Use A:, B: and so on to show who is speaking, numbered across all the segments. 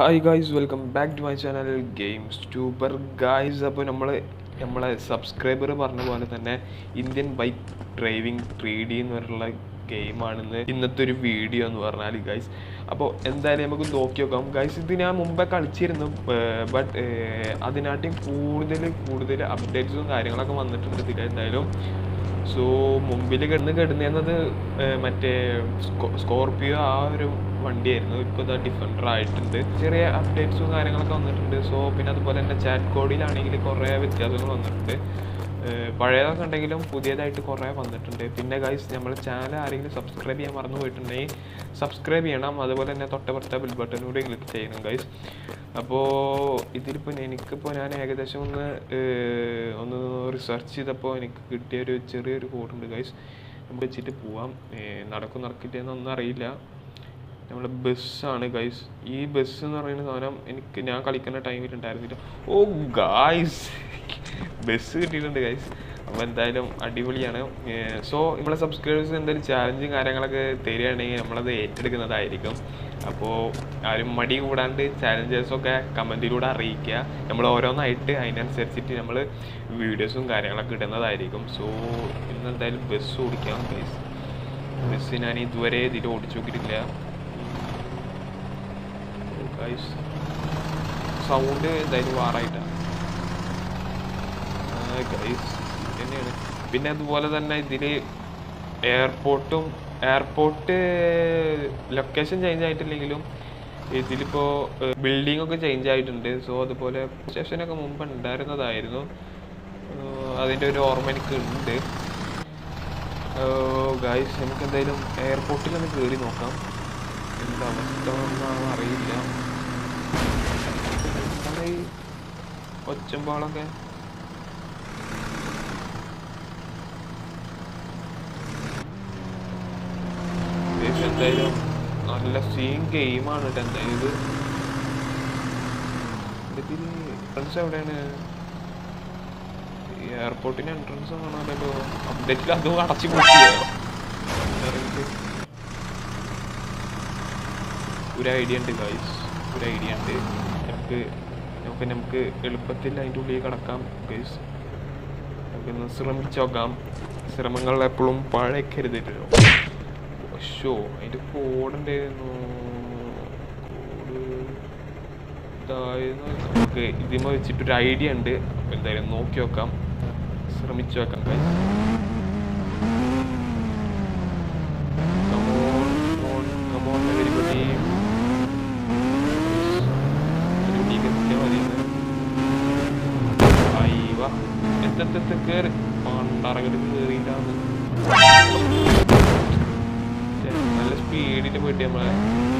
A: Hi guys welcome back to my channel games tuber guys അപ്പോൾ നമ്മൾ നമ്മളെ subscriber പറഞ്ഞ പോലെ തന്നെ Indian bike driving three D എന്ന് പറഞ്ഞുള്ള ഗെയിമാണെന്ന് ഇന്നത്തെ ഒരു വീഡിയോ എന്ന് പറഞ്ഞാൽ ഗൈസ് അപ്പോൾ എന്തായാലും നമുക്ക് നോക്കി നോക്കാം. ഗൈസ് ഇത് ഞാൻ മുമ്പേ കളിച്ചിരുന്നു ബട്ട് അതിനാട്ടിയും കൂടുതൽ കൂടുതൽ അപ്ഡേറ്റ്സും കാര്യങ്ങളൊക്കെ വന്നിട്ടുണ്ട് ഇതിൽ എന്തായാലും. സോ മുമ്പിൽ കിടന്ന് കിടന്നത് മറ്റേ സ്കോ- സ്കോർപിയോ ആ ഒരു വണ്ടിയായിരുന്നു. ഇപ്പോൾ ഇതാ ഡിഫൻഡർ ആയിട്ടുണ്ട്. ചെറിയ അപ്ഡേറ്റ്സും കാര്യങ്ങളൊക്കെ വന്നിട്ടുണ്ട്. സോ പിന്നെ അതുപോലെ തന്നെ ചാറ്റ് കോഡിലാണെങ്കിൽ കുറേ വ്യത്യാസങ്ങൾ വന്നിട്ടുണ്ട്. പഴയതൊക്കെ ഉണ്ടെങ്കിലും പുതിയതായിട്ട് കുറേ വന്നിട്ടുണ്ട്. പിന്നെ ഗൈസ് നമ്മൾ ചാനൽ ആരെങ്കിലും സബ്സ്ക്രൈബ് ചെയ്യാൻ മറന്നു പോയിട്ടുണ്ടെങ്കിൽ സബ്സ്ക്രൈബ് ചെയ്യണം. അതുപോലെ തന്നെ തൊട്ടപ്പുറത്തെ ബിൽ ബട്ടൺ കൂടി ക്ലിക്ക് ചെയ്യണം ഗൈസ് അപ്പോൾ ഇതിലിപ്പോൾ എനിക്കിപ്പോൾ ഞാൻ ഏകദേശം ഒന്ന് ഒന്ന് റിസർച്ച് ചെയ്തപ്പോൾ എനിക്ക് കിട്ടിയ ഒരു ചെറിയൊരു കോഡുണ്ട് ഗൈസ് നമുക്ക് വെച്ചിട്ട് പോവാം. നടക്കും നടക്കില്ല എന്നൊന്നും അറിയില്ല. നമ്മൾ ബസ്സാണ് ഗൈസ് ഈ ബസ് എന്ന് പറയുന്ന സാധനം എനിക്ക് ഞാൻ കളിക്കുന്ന ടൈമിൽ ഉണ്ടായിരുന്നില്ല ഓ ഗായ്സ് ബസ് കിട്ടിയിട്ടുണ്ട് ഗൈസ് അപ്പോൾ എന്തായാലും അടിപൊളിയാണ്. സോ നമ്മളെ സബ്സ്ക്രൈബേഴ്സ് എന്തെങ്കിലും ചാലഞ്ചും കാര്യങ്ങളൊക്കെ തരികയാണെങ്കിൽ നമ്മളത് ഏറ്റെടുക്കുന്നതായിരിക്കും. അപ്പോൾ ആരും മടി കൂടാണ്ട് ചാലഞ്ചേഴ്സൊക്കെ കമന്റിലൂടെ അറിയിക്കുക. നമ്മൾ ഓരോന്നായിട്ട് അതിനനുസരിച്ചിട്ട് നമ്മൾ വീഡിയോസും കാര്യങ്ങളൊക്കെ ഇടുന്നതായിരിക്കും. സോ ഇന്ന് എന്തായാലും ബസ് ഓടിക്കാം ബസ് ബസ് ഞാൻ ഇതുവരെ ഇതിൽ ഓടിച്ചു നോക്കിയിട്ടില്ല. ഗൈസ് സൗണ്ട് എന്തായാലും വാറായിട്ടാണ് ഗൈസ് തന്നെയാണ് പിന്നെ അതുപോലെ തന്നെ ഇതിൽ എയർപോർട്ടും എയർപോർട്ട് ലൊക്കേഷൻ ചേഞ്ച് ആയിട്ടില്ലെങ്കിലും ഇതിലിപ്പോൾ ബിൽഡിംഗ് ഒക്കെ ചേഞ്ച് ആയിട്ടുണ്ട്. സോ അതുപോലെ സ്റ്റേഷനൊക്കെ മുമ്പ് ഉണ്ടായിരുന്നതായിരുന്നു. അതിന്റെ ഒരു ഓർമ്മ എനിക്ക് ഉണ്ട്. ഗായ്സ് നമുക്ക് എന്തായാലും എയർപോർട്ടിൽ ഒന്ന് കയറി നോക്കാം. എന്താ അവസ്ഥ അറിയില്ല. ഈ ഒച്ചമ്പാളൊക്കെ. എന്തായാലും നല്ല സീൻ ഗെയിമാണ് കേട്ടോ ഇത്. എൻട്രൻസ് എവിടെയാണ്? എയർപോർട്ടിന്റെ എൻട്രൻസ് കാണാമല്ലോ അപ്ഡേറ്റിൽ അതും അടച്ചു ഒരു ഐഡിയ ഉണ്ട് ഗൈസ് ഒരു ഐഡിയ ഉണ്ട്. നമുക്ക് നമുക്ക് നമുക്ക് എളുപ്പത്തിൽ അതിന്റെ ഉള്ളിൽ കിടക്കാം ഗൈസ് നമുക്കൊന്ന് ശ്രമിച്ചു നോക്കാം. ശ്രമങ്ങൾ എപ്പോഴും പഴക്കരുതല്ലോ ഷോ അതിന്റെ കോഡ് കോഡ് ഇതായിരുന്നു. നമുക്ക് ഇതിമ വെച്ചിട്ടൊരു ഐഡിയ ഉണ്ട്. അപ്പോൾ എന്തായാലും നോക്കി നോക്കാം. ശ്രമിച്ചു നോക്കാം അയ്യവ. എത്തെത്തെ കയറി പണ്ടറങ്ങട്ട് കയറിയിട്ടാണ് നല്ല സ്പീഡിൽ പോയിട്ട് നമ്മളെ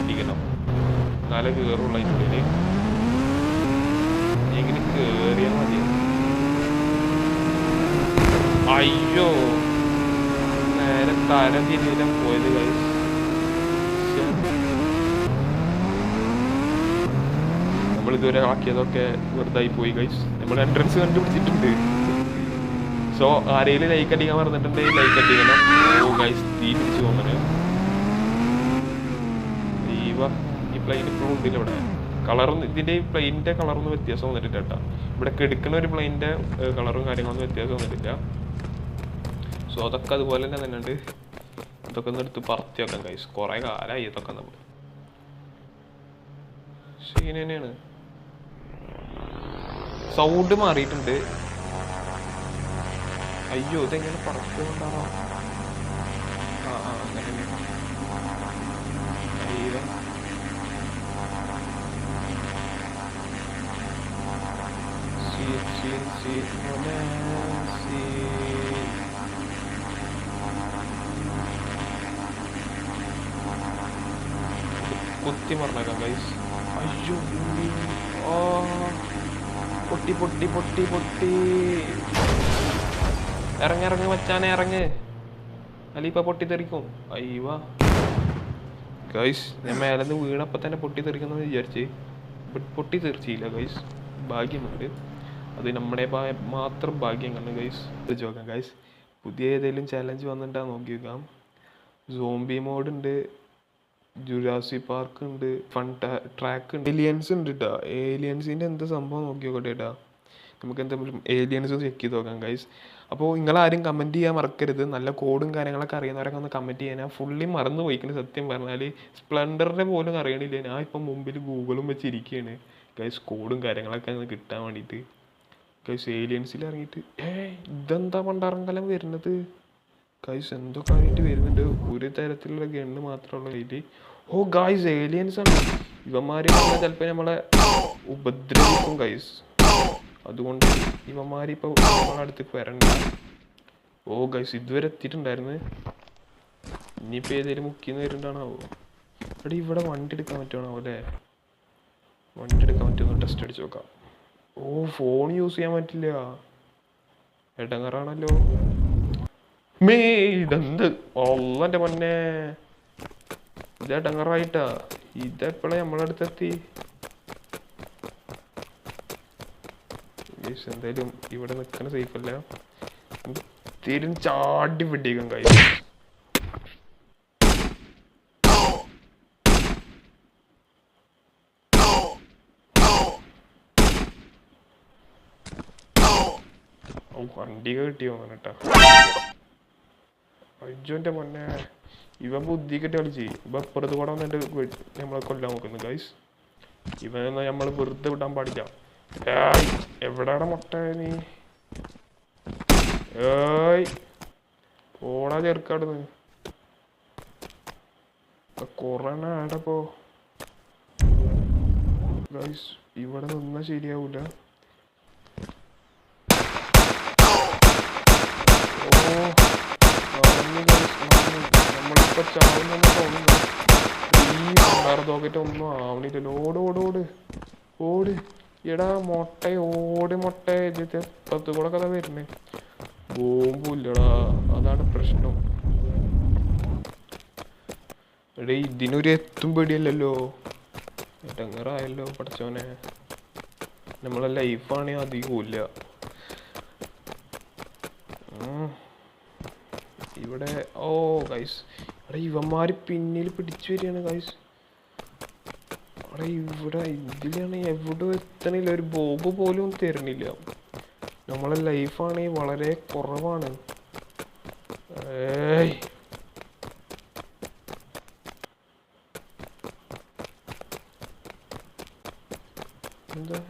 A: ഇരിക്കണം. എന്നാലേ കയറുള്ള ഉള്ളിൽ. എങ്ങനെ കേറിയാ മതി. അയ്യോ. നേരെ തരം തിരിയില പോയത് ഗൈസ് നമ്മൾ ഇതുവരെ ആക്കിയതൊക്കെ വെറുതായി പോയി ഗൈസ് നമ്മൾ എൻട്രൻസ് കണ്ടുപിടിച്ചിട്ടുണ്ട്. സോ ആരെങ്കിലും ലൈക്ക് അടിക്കാൻ പറഞ്ഞിട്ടുണ്ടെങ്കിൽ ലൈക്ക് അടിക്കണം. ഓ ഗൈസ് ഈ പ്ലെയിൻ ഇപ്പോഴും ഉണ്ടില്ല ഇവിടെ. കളറും ഇതിന്റെ ഈ പ്ലെയിനിന്റെ കളറൊന്നും വ്യത്യാസം വന്നിട്ടില്ല കേട്ടോ. ഇവിടെ കെടുക്കുന്ന ഒരു പ്ലെയിനിന്റെ കളറും കാര്യങ്ങളൊന്നും വ്യത്യാസം വന്നിട്ടില്ല. സോ അതൊക്കെ അതുപോലെ തന്നെ തന്നെ ഉണ്ട് ഇതൊക്കെ ഒന്ന് എടുത്ത് പറത്തി വെക്കാം കൈസ് കുറേ കാലമായി ഇതൊക്കെ നമ്മൾ. സീൻ തന്നെയാണ്. സൗണ്ട് മാറിയിട്ടുണ്ട്. അയ്യോ ഇതെങ്ങനെ പറക്കുന്നുണ്ടാവാം? കുത്തി മറന്നേക്കാം ഗൈസ് അയ്യോ. ആ. പൊട്ടി പൊട്ടി പൊട്ടി പൊട്ടി. ഇറങ്ങി ഇറങ്ങി മച്ചാനെ ഇറങ്ങ്. അല്ല ഇപ്പൊ പൊട്ടി തെറിക്കും അയ്യവ. ഗൈസ് ഞാൻ മേലെന്ന് വീണപ്പോ തന്നെ പൊട്ടി തെറിക്കുന്നു വിചാരിച്ച് പൊട്ടി തെറിച്ചില്ല ഗൈസ് ഭാഗ്യമുണ്ട്. അത് നമ്മുടെ മാത്രം ഭാഗ്യം കണ്ടു ഗൈസ് നോക്കാം ഗൈസ് പുതിയ ഏതെങ്കിലും ചലഞ്ച് വന്നിട്ടാ നോക്കി നോക്കാം സോംബി മോഡ് ഉണ്ട്. ജുരാസി പാർക്ക് ഉണ്ട് ഫൺ ട്രാക്ക് ഉണ്ട്. ഏലിയൻസ് ഉണ്ട് കേട്ടോ ഏലിയൻസിന്റെ എന്ത് സംഭവം നോക്കി നോക്കട്ടെ കേട്ടോ നമുക്ക് എന്തെങ്കിലും ഏലിയൻസ് ചെക്ക് ചെയ്ത് നോക്കാം ഗൈസ് അപ്പോൾ നിങ്ങളാരും കമന്റ് ചെയ്യാൻ മറക്കരുത്. നല്ല കോഡും കാര്യങ്ങളൊക്കെ അറിയുന്നവരൊക്കെ ഒന്ന് കമന്റ് ചെയ്യാൻ. ഞാൻ ഫുള്ളി മറന്നു പോയിക്കണ് സത്യം പറഞ്ഞാൽ സ്പ്ലെൻഡറിനെ പോലും അറിയണില്ല. ഞാൻ ഇപ്പം മുമ്പിൽ ഗൂഗിളും വെച്ചിരിക്കുകയാണ് ഗൈസ് കോഡും കാര്യങ്ങളൊക്കെ ഒന്ന് കിട്ടാൻ വേണ്ടിയിട്ട്. ഗൈസ് ഏലിയൻസിൽ ഇറങ്ങിയിട്ട് ഏ ഇതെന്താ പണ്ടാറങ്കലം വരുന്നത്? ഗൈസ് എന്തൊക്കെ ആയിട്ട് വരുന്നുണ്ട്. ഒരു തരത്തിലുള്ള ഗണ്ണ് മാത്രമുള്ള രീതി ഓ ഗൈസ് ഏലിയൻസ് ആണ്. ഇവന്മാര് ചിലപ്പോൾ നമ്മളെ ഉപദ്രവിക്കും ഗൈസ് അതുകൊണ്ട് ഇവന്മാരിപ്പോൾ നമ്മളെ അടുത്തേക്ക് വരണ്ട. ഓ ഗൈസ് ഇതുവരെ എത്തിയിട്ടുണ്ടായിരുന്നു. ഇനിയിപ്പോൾ ഏതെങ്കിലും മുക്കിന്ന് വരുന്നുണ്ടാണാവോ? എടി ഇവിടെ വണ്ടി എടുക്കാൻ പറ്റുവാണോ അല്ലേ? വണ്ടി എടുക്കാൻ പറ്റുമോ ടെസ്റ്റ് അടിച്ച് നോക്കാം. ഓ ഫോൺ യൂസ് ചെയ്യാൻ പറ്റില്ല. എടങ്ങറാണല്ലോ. ഇതെന്ത് ഒന്നെ പൊന്നെ. ഇത് ഇതെപ്പോഴാ നമ്മളെ അടുത്തെത്തി എന്തായാലും ഇവിടെ നിൽക്കണ സേഫ് അല്ല? തീരും ചാടി പിടിക്കും കൈ വണ്ടിയൊക്കെ കിട്ടിയോ കേട്ടാ അയ്യോന്റെ മുന്നേ ഇവൻ ബുദ്ധി കിട്ടി കളിച്ച് ഇവ അപ്പുറത്ത് കൂടെ വന്നിട്ട് നമ്മളെ കൊല്ലാൻ നോക്കുന്നു ഗൈസ് ഇവനൊന്നും നമ്മൾ വെറുതെ വിടാൻ പാടില്ല. ഏയ് എവിടാണ് മുട്ട നീ? ഏയ് ഓടാ ചെറുക്കാടുന്ന് കൊറോണ ആടപ്പോ ഗൈസ് ഇവിടെ നിന്നാ ശരിയാവൂല. നമ്മളിപ്പോ ചാവുന്നെന്ന് തോന്നുന്നു ഈ പണ്ടാറ് തോക്കിട്ട് ഒന്നും ആവണില്ല ഓട് ഓട് ഓട് ഓട് എടാ മുട്ട ഓടി മുട്ട ഇത് പത്ത് കൂടെ കഥ വരുന്നേ ബോംബുല്ലടാ അതാണ് പ്രശ്നം എടേ ഇതിനൊരു എത്തും പേടിയല്ലല്ലോ ഇടങ്ങറായല്ലോ പഠിച്ചവനെ നമ്മളെ ലൈഫാണ് അധികമില്ല ഇവിടെ ഓ ഗൈസ് അവിടെ ഇവന്മാര് പിന്നിൽ പിടിച്ചു വരികയാണ് ഗൈസ് അവിടെ ഇവിടെ ഇതിലാണ് എവിടെ എത്തണില്ല. ഒരു ബോബ് പോലും തരണില്ല നമ്മളെ ലൈഫാണെങ്കിൽ വളരെ കുറവാണ്. ഏയ്. എന്താ?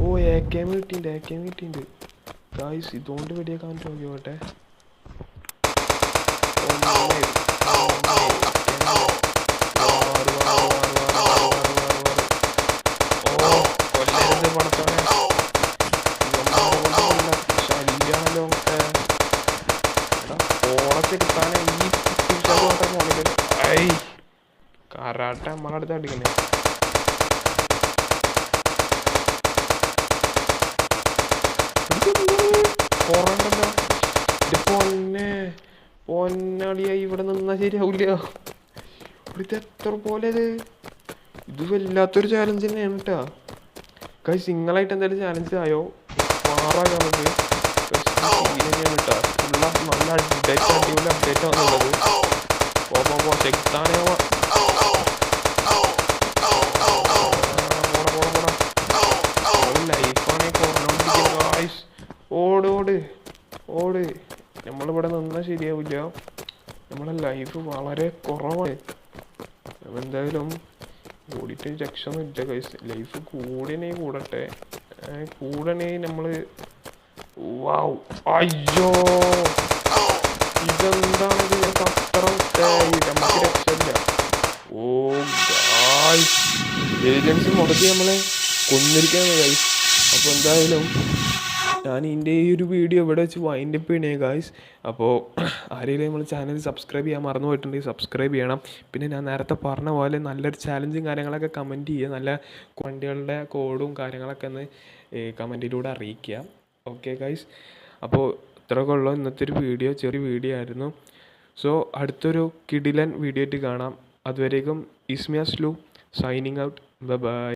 A: ഓ എ കെ എം കിട്ടിണ്ട് എ കെ എം കിട്ടിണ്ട് ഗായ്സ് ഇതുകൊണ്ട് വെടിയേക്കാൻ പറ്റുമോ അടിക്കണേ കൊറണ്ടല്ലോ പൊന്നെ പൊന്നാളിയായി ഇവിടെ നിന്നാ ശരിയാവില്ല ഇത് എത്ര പോലെ ഇത്? ഇത് വല്ലാത്തൊരു ചാലഞ്ച് തന്നെയാണ് കേട്ടാ കൈ സിംഗിളായിട്ട് എന്തായാലും ചാലഞ്ച് ആയോ? മാറാകാം നമുക്ക്? തന്നെയാണ് കേട്ടാ ഉള്ള നല്ല അപ്ഡേറ്റ് അടിപൊളി അപ്ഡേറ്റ് ആണുള്ളത്. പോ പോ ഓട് ഓട് ഓട് നമ്മളിവിടെ നിന്നാൽ ശരിയാവില്ല നമ്മളെ ലൈഫ് വളരെ കുറവാണ് എന്തായാലും ഓടിയിട്ട് രക്ഷൊന്നും ഇല്ല കൈസ് ലൈഫ് കൂടണേ കൂടട്ടെ കൂടണേ നമ്മൾ വാവ് അയ്യോ ഇതെന്താണിത് ഞാൻ അത്ര നമുക്ക് രക്ഷയില്ല ഓ ഗായ്സ് ഏജൻസി മുടക്കി നമ്മളെ കൊന്നിരിക്കാൻ ഗൈസ് അപ്പോൾ എന്തായാലും ഞാൻ ഇതിന്റെ ഈ ഒരു വീഡിയോ ഇവിടെ വെച്ച് വൈൻഡ് അപ്പ് ചെയ്യണേ ഗായ്സ് അപ്പോൾ ആരെങ്കിലും നമ്മൾ ചാനൽ സബ്സ്ക്രൈബ് ചെയ്യാൻ മറന്നു പോയിട്ടുണ്ടെങ്കിൽ സബ്സ്ക്രൈബ് ചെയ്യണം. പിന്നെ ഞാൻ നേരത്തെ പറഞ്ഞ പോലെ നല്ലൊരു ചാലഞ്ചും കാര്യങ്ങളൊക്കെ കമന്റ് ചെയ്യുക. നല്ല വണ്ടികളുടെ കോഡും കാര്യങ്ങളൊക്കെ ഒന്ന് കമന്റിലൂടെ അറിയിക്കുക. ഓക്കെ ഗായ്സ് അപ്പോൾ ഇത്രയൊക്കെ ഉള്ളൂ ഇന്നത്തെ ഒരു വീഡിയോ ചെറിയ വീഡിയോ ആയിരുന്നു. സോ അടുത്തൊരു കിഡിലൻ വീഡിയോ ആയിട്ട് കാണാം. അതുവരേക്കും ഇസ്മിയാസ്ലു സൈനിങ് ഔട്ട് Bye bye.